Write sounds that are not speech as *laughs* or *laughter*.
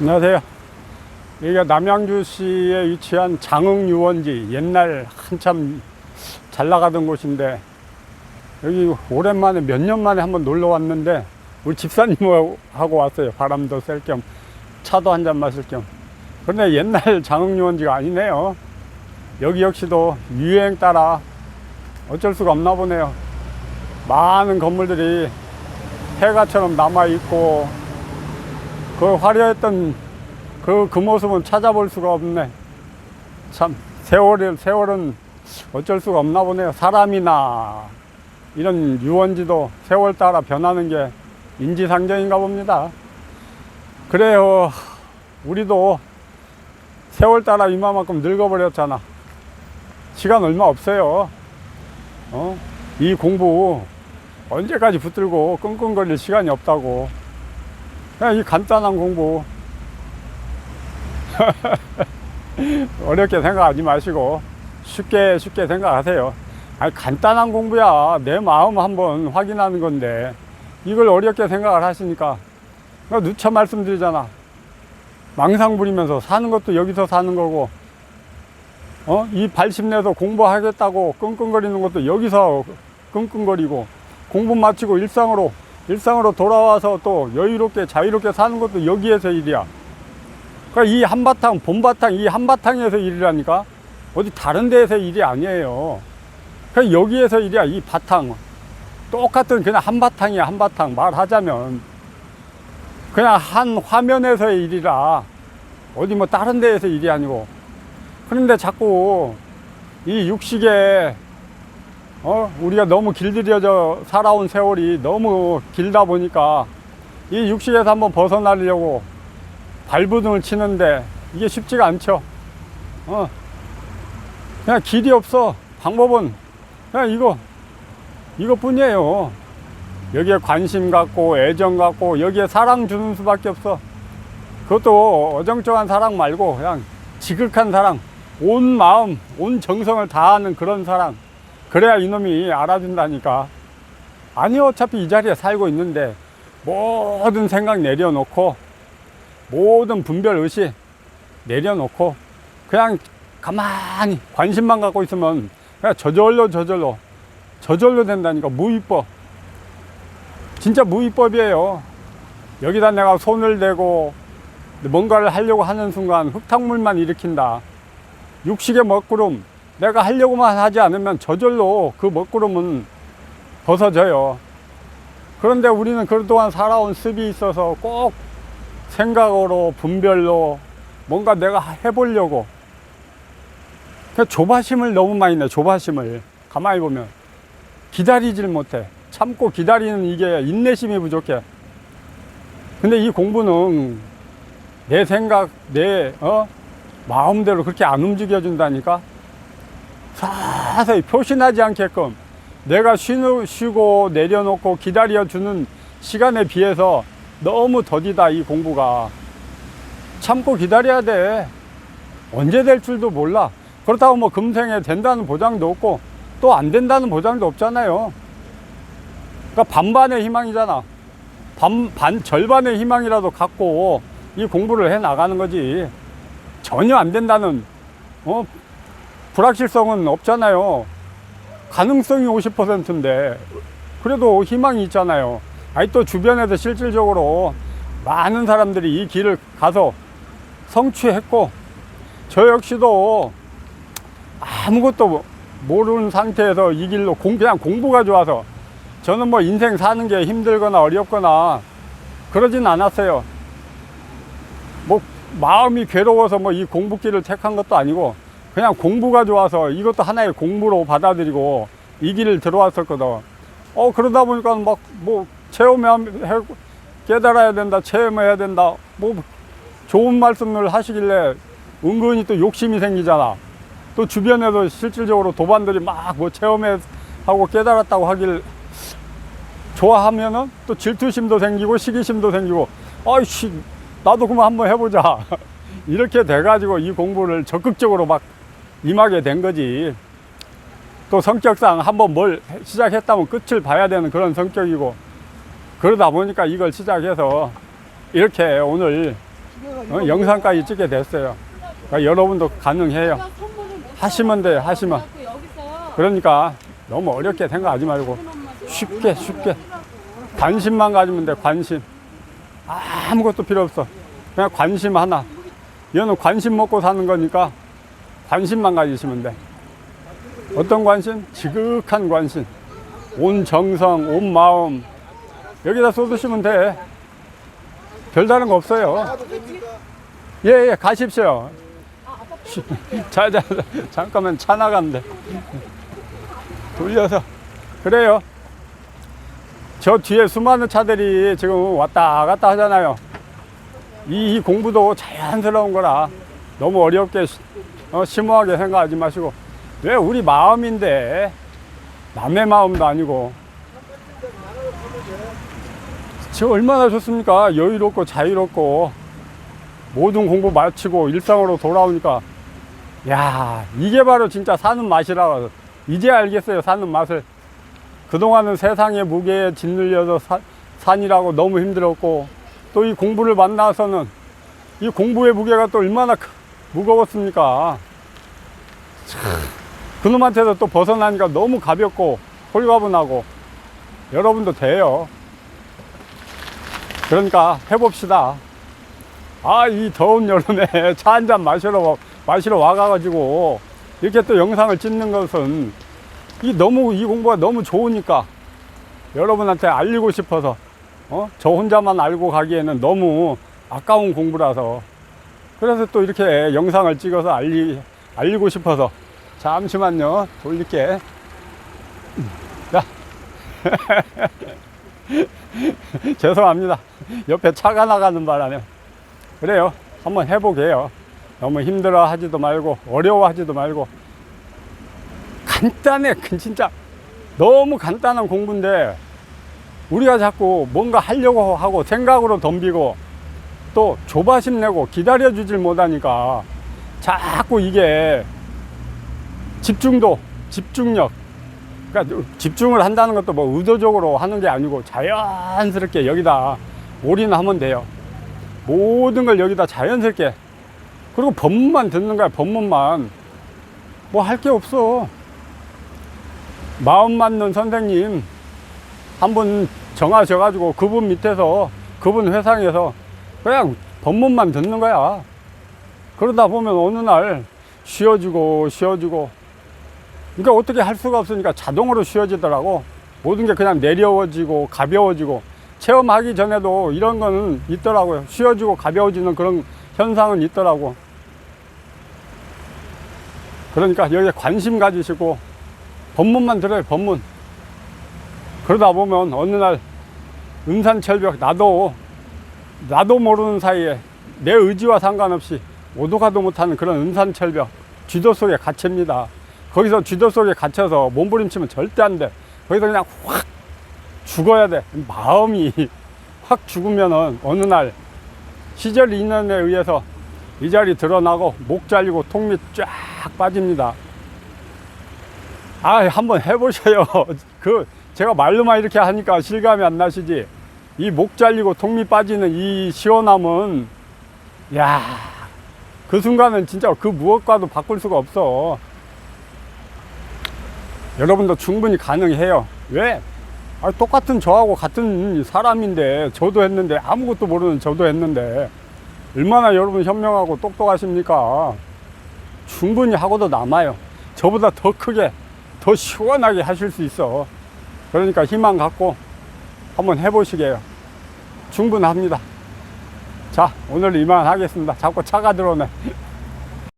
안녕하세요. 여기가 남양주시에 위치한 장흥유원지 옛날 한참 잘 나가던 곳인데 여기 오랜만에 몇 년 만에 한번 놀러 왔는데 우리 집사님하고 왔어요. 바람도 쐴 겸 차도 한 잔 마실 겸. 그런데 옛날 장흥유원지가 아니네요. 여기 역시도 유행 따라 어쩔 수가 없나 보네요. 많은 건물들이 폐가처럼 남아 있고 그 화려했던 그, 그 모습은 찾아볼 수가 없네. 참, 세월은, 세월은 어쩔 수가 없나 보네요. 사람이나 이런 유원지도 세월 따라 변하는 게 인지상정인가 봅니다. 그래요. 우리도 세월 따라 이만큼 늙어버렸잖아. 시간 얼마 없어요. 어? 이 공부 언제까지 붙들고 끙끙거릴 시간이 없다고. 그냥 이 간단한 공부 *laughs* 어렵게 생각하지 마시고 쉽게 쉽게 생각하세요. 아니 간단한 공부야 내 마음 한번 확인하는 건데 이걸 어렵게 생각을 하시니까 누차 말씀드리잖아. 망상 부리면서 사는 것도 여기서 사는 거고 어? 이 발심내서 공부하겠다고 끙끙거리는 것도 여기서 끙끙거리고 공부 마치고 일상으로 일상으로 돌아와서 또 여유롭게 자유롭게 사는 것도 여기에서 일이야. 그러니까 이 한바탕, 봄바탕, 이 한바탕에서 일이라니까 어디 다른 데에서 일이 아니에요. 그냥 여기에서 일이야, 이 바탕. 똑같은 그냥 한바탕이야, 한바탕. 말하자면. 그냥 한 화면에서의 일이라 어디 뭐 다른 데에서 일이 아니고. 그런데 자꾸 이 육식에 어, 우리가 너무 길들여져 살아온 세월이 너무 길다 보니까 이 육식에서 한번 벗어나려고 발부등을 치는데 이게 쉽지가 않죠. 어. 그냥 길이 없어. 방법은 그냥 이거, 이것뿐이에요. 여기에 관심 갖고 애정 갖고 여기에 사랑 주는 수밖에 없어. 그것도 어정쩡한 사랑 말고 그냥 지극한 사랑, 온 마음, 온 정성을 다하는 그런 사랑. 그래야 이놈이 알아준다니까. 아니, 어차피 이 자리에 살고 있는데 모든 생각 내려놓고 모든 분별 의식 내려놓고 그냥 가만히 관심만 갖고 있으면 그냥 저절로 저절로 저절로 된다니까. 무위법. 진짜 무위법이에요. 여기다 내가 손을 대고 뭔가를 하려고 하는 순간 흙탕물만 일으킨다. 육식의 먹구름 내가 하려고만 하지 않으면 저절로 그 먹구름은 벗어져요. 그런데 우리는 그동안 살아온 습이 있어서 꼭 생각으로 분별로 뭔가 내가 해보려고. 그 조바심을 너무 많이 내 조바심을. 가만히 보면. 기다리질 못해. 참고 기다리는 이게 인내심이 부족해. 근데 이 공부는 내 생각 내 어? 마음대로 그렇게 안 움직여 준다니까 서서히 표신하지 않게끔 내가 쉬고 내려놓고 기다려 주는 시간에 비해서 너무 더디다 이 공부가. 참고 기다려야 돼. 언제 될 줄도 몰라. 그렇다고 뭐 금생에 된다는 보장도 없고 또 안 된다는 보장도 없잖아요. 그러니까 반반의 희망이잖아. 반, 반 절반의 희망이라도 갖고 이 공부를 해 나가는 거지. 전혀 안 된다는 어 불확실성은 없잖아요 가능성이 50%인데 그래도 희망이 있잖아요 아니 또 주변에서 실질적으로 많은 사람들이 이 길을 가서 성취했고 저 역시도 아무것도 모르는 상태에서 이 길로 공, 그냥 공부가 좋아서 저는 뭐 인생 사는 게 힘들거나 어렵거나 그러진 않았어요. 뭐 마음이 괴로워서 뭐 이 공부길을 택한 것도 아니고 그냥 공부가 좋아서 이것도 하나의 공부로 받아들이고 이 길을 들어왔었거든. 어 그러다 보니까 막 뭐 체험해 깨달아야 된다, 체험해야 된다. 뭐 좋은 말씀을 하시길래 은근히 또 욕심이 생기잖아. 또 주변에서 실질적으로 도반들이 막 뭐 체험해 하고 깨달았다고 하길 좋아하면은 또 질투심도 생기고 시기심도 생기고 아이씨 나도 그만 한번 해보자 *laughs* 이렇게 돼가지고 이 공부를 적극적으로 막 임하게 된 거지 또 성격상 한번 뭘 시작했다면 끝을 봐야 되는 그런 성격이고 그러다 보니까 이걸 시작해서 이렇게 오늘 어, 영상까지 찍게 됐어요. 그러니까 여러분도 가능해요. 하시면 돼요, 하시면. 그러니까 너무 어렵게 생각하지 말고 쉽게 쉽게 관심만 가지면 돼 관심 아무것도 필요 없어 그냥 관심 하나 이거는 관심 먹고 사는 거니까 관심만 가지시면 돼. 어떤 관심? 지극한 관심. 온 정성 온 마음. 여기다 쏟으시면 돼. 별다른 거 없어요. 예 예 가십시오. 쉬, 자, 자, 잠깐만 차 나간대. 돌려서. 그래요. 저 뒤에 수많은 차들이 지금 왔다 갔다 하잖아요. 이, 이 공부도 자연스러운 거라 너무 어렵게 시- 어, 심오하게 생각하지 마시고 왜 우리 마음인데 남의 마음도 아니고. 저 얼마나 좋습니까? 여유롭고 자유롭고 모든 공부 마치고 일상으로 돌아오니까. 야 이게 바로 진짜 사는 맛이라 이제 알겠어요 사는 맛을. 그동안은 세상의 무게에 짓눌려서 사- 산이라고 너무 힘들었고 또 이 공부를 만나서는 이 공부의 무게가 또 얼마나 크- 무거웠습니까? 참, 그놈한테서 또 벗어나니까 너무 가볍고 홀가분하고 여러분도 돼요. 그러니까 해봅시다. 아 이 더운 여름에 *laughs* 차 한 잔 마시러 마시러 와가지고 이렇게 또 영상을 찍는 것은 이 너무 이 공부가 너무 좋으니까 여러분한테 알리고 싶어서 어? 저 혼자만 알고 가기에는 너무 아까운 공부라서 그래서 또 이렇게 영상을 찍어서 알리 알리고 싶어서 잠시만요. 돌릴게. 자 *laughs* 죄송합니다. 옆에 차가 나가는 바람에. 그래요. 한번 해보게요. 너무 힘들어 하지도 말고 어려워 하지도 말고. 간단해 그 진짜. 너무 간단한 공부인데 우리가 자꾸 뭔가 하려고 하고 생각으로 덤비고 또 조바심 내고 기다려 주질 못하니까 자꾸 이게 집중도 집중력. 그러니까 집중을 한다는 것도 뭐 의도적으로 하는 게 아니고 자연스럽게 여기다 올인하면 돼요. 모든 걸 여기다 자연스럽게. 그리고 법문만 듣는 거야 법문만. 뭐 할 게 없어. 마음 맞는 선생님 한 분 정하셔가지고 그분 밑에서 그분 회상에서 그냥 법문만 듣는 거야. 그러다 보면 어느 날 쉬어지고 쉬어지고. 그러니까 어떻게 할 수가 없으니까 자동으로 쉬어지더라고. 모든 게 그냥 내려워지고 가벼워지고. 체험하기 전에도 이런 거는 있더라고요. 쉬어지고 가벼워지는 그런 현상은 있더라고. 그러니까 여기에 관심 가지시고 법문만 들어요 법문. 그러다 보면 어느 날 음산철벽 나도 나도 모르는 사이에 내 의지와 상관없이 오도 가도 못하는 그런 음산철벽 쥐도 속에 갇힙니다 거기서 쥐도 속에 갇혀서 몸부림치면 절대 안 돼 거기서 그냥 확 죽어야 돼 마음이 *laughs* 확 죽으면은 어느 날 시절 인연에 의해서 이 자리 드러나고 목 잘리고 통밑 쫙 빠집니다. 아, 한번 해보세요. *laughs* 그 제가 말로만 이렇게 하니까 실감이 안 나시지. 이 목 잘리고 통밑 빠지는 이 시원함은 야, 그 순간은 진짜 그 무엇과도 바꿀 수가 없어. 여러분도 충분히 가능해요. 왜? 아, 똑같은 저하고 같은 사람인데 저도 했는데 아무것도 모르는 저도 했는데 얼마나 여러분 현명하고 똑똑하십니까? 충분히 하고도 남아요. 저보다 더 크게, 더 시원하게 하실 수 있어. 그러니까 희망 갖고 한번 해보시게요. 충분합니다. 자, 오늘 이만 하겠습니다. 자꾸 차가 들어오네.